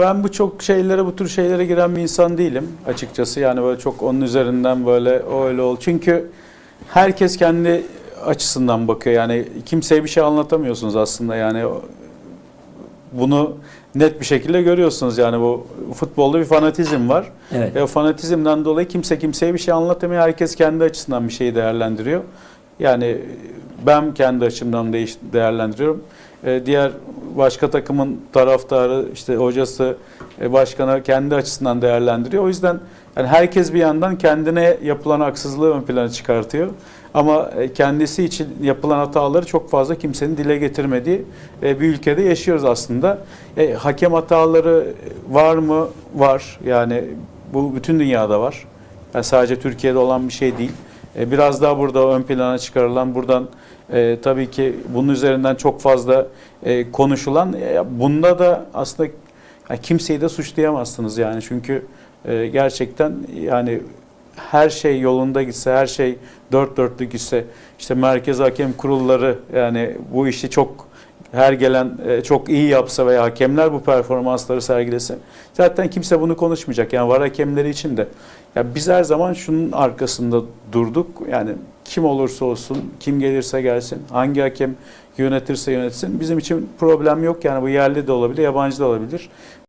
Ben bu çok şeylere, bu tür şeylere giren bir insan değilim açıkçası. Yani böyle çok onun üzerinden böyle öyle ol. Çünkü herkes kendi açısından bakıyor. Yani kimseye bir şey anlatamıyorsunuz aslında. Yani bunu net bir şekilde görüyorsunuz. Yani bu futbolda bir fanatizm var. Evet. Ve o fanatizmden dolayı kimse kimseye bir şey anlatamıyor. Herkes kendi açısından bir şeyi değerlendiriyor. Yani ben kendi açımdan değerlendiriyorum. Ee, diğer başka takımın taraftarı, işte hocası, e, başkanı kendi açısından değerlendiriyor. O yüzden yani herkes bir yandan kendine yapılan haksızlığı ön plana çıkartıyor. Ama e, kendisi için yapılan hataları çok fazla kimsenin dile getirmediği e, bir ülkede yaşıyoruz aslında. E, hakem hataları var mı? Var. Yani bu bütün dünyada var. Yani sadece Türkiye'de olan bir şey değil. E, Biraz daha burada ön plana çıkarılan, buradan e, tabii ki bunun üzerinden çok fazla e, konuşulan, e, bunda da aslında yani kimseyi de suçlayamazsınız yani. Çünkü e, gerçekten yani her şey yolunda gitse, her şey dört dörtlük gitse, işte merkez hakem kurulları yani bu işi çok her gelen e, çok iyi yapsa veya hakemler bu performansları sergilese zaten kimse bunu konuşmayacak. Yani var hakemleri için de. Ya biz her zaman şunun arkasında durduk. Yani kim olursa olsun, kim gelirse gelsin, hangi hakem yönetirse yönetsin bizim için problem yok. Yani bu yerli de olabilir, yabancı da olabilir.